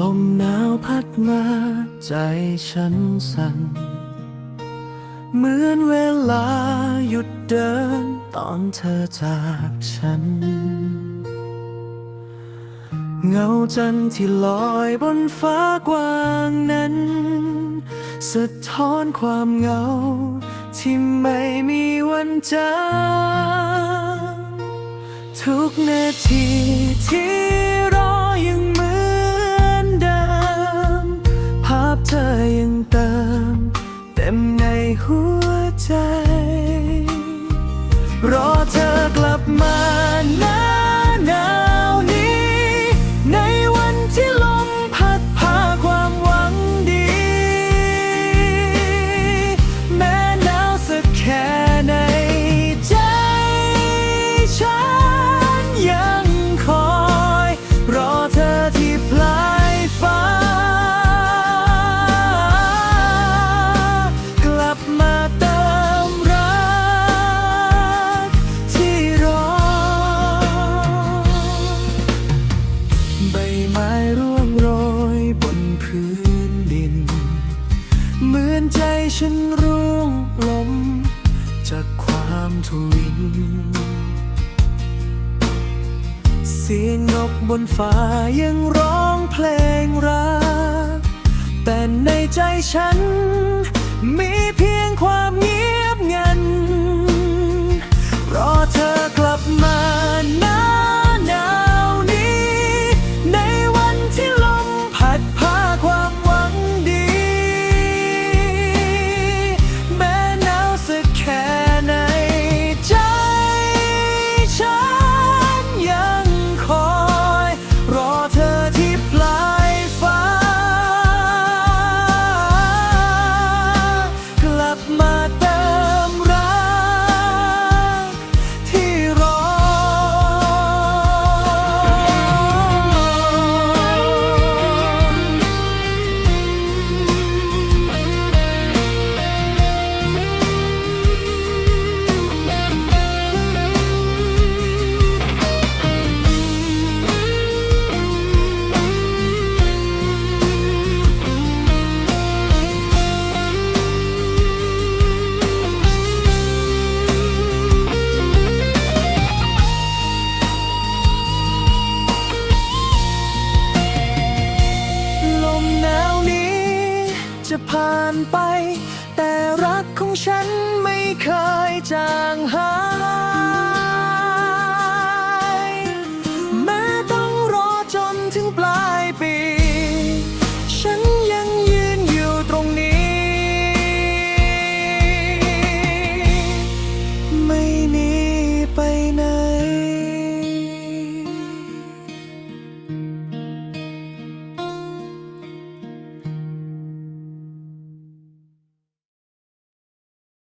ลมาใจฉันสั่น เหมือนเวลาหยุดเดินตอนเธอจากฉัน เงาจันทร์ที่ลอยบนฟ้ากว้างนั้น สะท้อนความเหงา ที่ไม่มีวันจางทุกนาทีที่ ไม้ร่วงโรยบนพื้นดิน เหมือนใจฉันร่วงลมจากความทวิน เสียงนกบนฟ้ายังร้องเพลงรัก แต่ในใจฉัน จะผ่านไป แต่รักของฉันไม่เคยจางหาย